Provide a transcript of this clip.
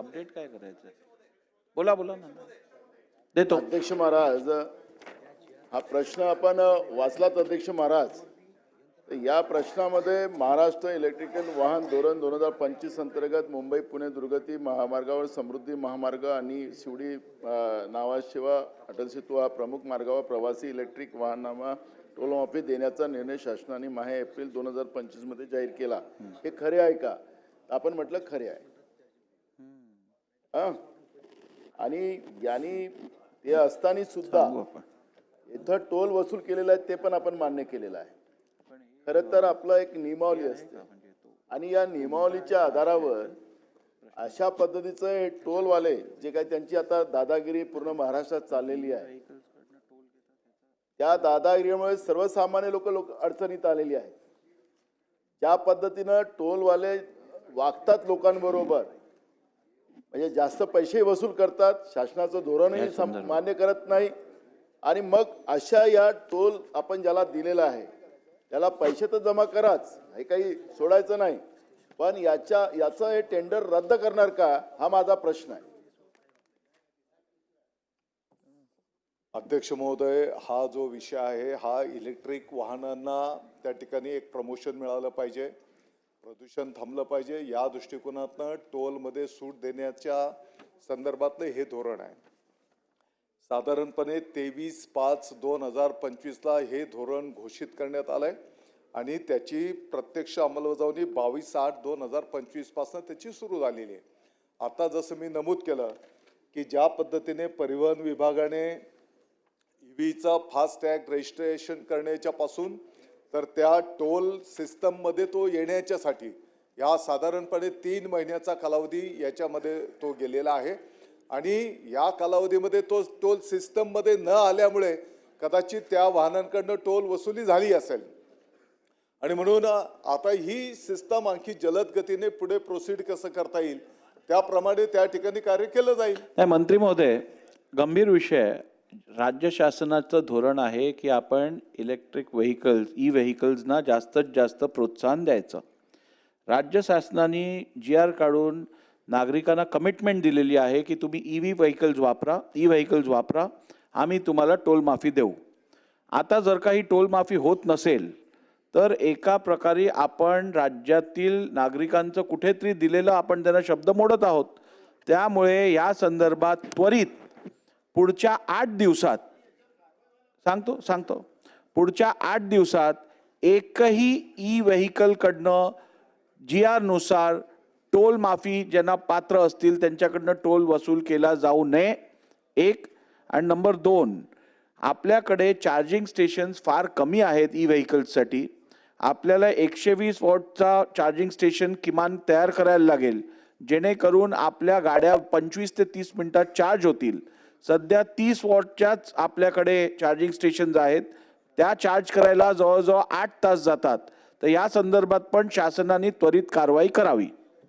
Update काय करायचं? बोला बोला ना. देतो. अध्यक्ष महाराज हा प्रश्न आपण वाचलात अध्यक्ष महाराज? तर या प्रश्नामध्ये महाराष्ट्र इलेक्ट्रिकल वाहन धोरण दोन हजार पंचवीस अंतर्गत मुंबई पुणे दुर्गती महामार्गावर समृद्धी महामार्ग आणि शिवडी नावाशिवा अटल सेतू हा प्रमुख मार्गावर प्रवासी इलेक्ट्रिक वाहनांना टोल माफी देण्याचा निर्णय शासनाने माहे एप्रिल दोन हजार पंचवीसमध्ये जाहीर केला. हे खरे आहे का? आपण म्हटलं खरे आहे. आणि यांनी ते असताना सुद्धा इथं टोल वसूल केलेला आहे ते पण आपण मान्य केलेलं आहे. खरं तर आपलं एक नियमावली असते. आणि या नियमावलीच्या आधारावर अशा पद्धतीचं हे टोलवाले जे काही त्यांची आता दादागिरी पूर्ण महाराष्ट्रात चाललेली आहे त्या दादागिरीमुळे सर्वसामान्य लोक लोक अडचणीत आलेली आहेत. ज्या पद्धतीनं टोलवाले वागतात लोकांबरोबर म्हणजे जास्त पैसे वसूल करतात शासनाचं धोरणही मान्य करत नाही. आणि मग अशा या टोल आपण ज्याला दिलेला आहे त्याला पैसे तर जमा कराच हे काही सोडायचं नाही. पण याच्या याचं हे टेंडर रद्द करणार का हा माझा प्रश्न आहे. अध्यक्ष महोदय हा जो विषय आहे हा इलेक्ट्रिक वाहनांना त्या ठिकाणी एक प्रमोशन मिळालं पाहिजे. प्रदूषण थांबलं पाहिजे. या दृष्टिकोनातनं टोलमध्ये सूट देण्याच्या संदर्भातलं हे धोरण आहे. साधारणपणे तेवीस पाच दोन हजार पंचवीसला हे धोरण घोषित करण्यात आलंय आणि त्याची प्रत्यक्ष अंमलबजावणी बावीस आठ दोन हजार पंचवीसपासून त्याची सुरू झालेली आहे. आता जसं मी नमूद केलं की ज्या पद्धतीने परिवहन विभागाने ईव्हीचा फास्ट टॅग रजिस्ट्रेशन करण्याच्या पासून तर त्या टोल सिस्टममध्ये तो येण्याच्यासाठी या साधारणपणे तीन महिन्याचा कालावधी याच्यामध्ये तो गेलेला आहे. आणि या कालावधीमध्ये तो टोल सिस्टममध्ये न आल्यामुळे कदाचित त्या वाहनांकडनं टोल वसुली झाली असेल. आणि म्हणून आता ही सिस्टम आणखी जलद गतीने पुढे प्रोसीड कसं करता येईल त्याप्रमाणे त्या ठिकाणी कार्य केलं जाईल. मंत्री महोदय गंभीर विषय राज्य शासनाचं धोरण आहे की आपण इलेक्ट्रिक व्हेकल्स ई व्हेकल्सना जास्तीत जास्त प्रोत्साहन द्यायचं. राज्य शासनाने जी आर काढून नागरिकांना कमिटमेंट दिलेली आहे की तुम्ही ई व्ही व्हेकल्स वापरा ई व्हेकल्स वापरा आम्ही तुम्हाला टोल माफी देऊ. आता जर काही टोल माफी होत नसेल तर एका प्रकारे आपण राज्यातील नागरिकांचं कुठेतरी दिलेलं आपण त्यांना शब्द मोडत आहोत. त्यामुळे या संदर्भात त्वरित पुढच्या आठ दिवसात सांगतो सांगतो. पुढच्या आठ दिवसात एकही ई व्हेकलकडनं जी आरनुसार टोल माफी ज्यांना पात्र असतील त्यांच्याकडनं टोल वसूल केला जाऊ नये. एक. आणि नंबर दोन आपल्याकडे चार्जिंग स्टेशन्स फार कमी आहेत ई व्हेकल्ससाठी आपल्याला एकशे वीस वॉटचा चार्जिंग स्टेशन किमान तयार करायला लागेल. जेणेकरून आपल्या गाड्या पंचवीस ते तीस मिनटात चार्ज होतील. सध्या तीस वॉटच्याच आपल्याकडे चार्जिंग स्टेशन्स आहेत. त्या चार्ज करायला जवळजवळ आठ तास जातात. तर या संदर्भात पण शासनाने त्वरित कारवाई करावी.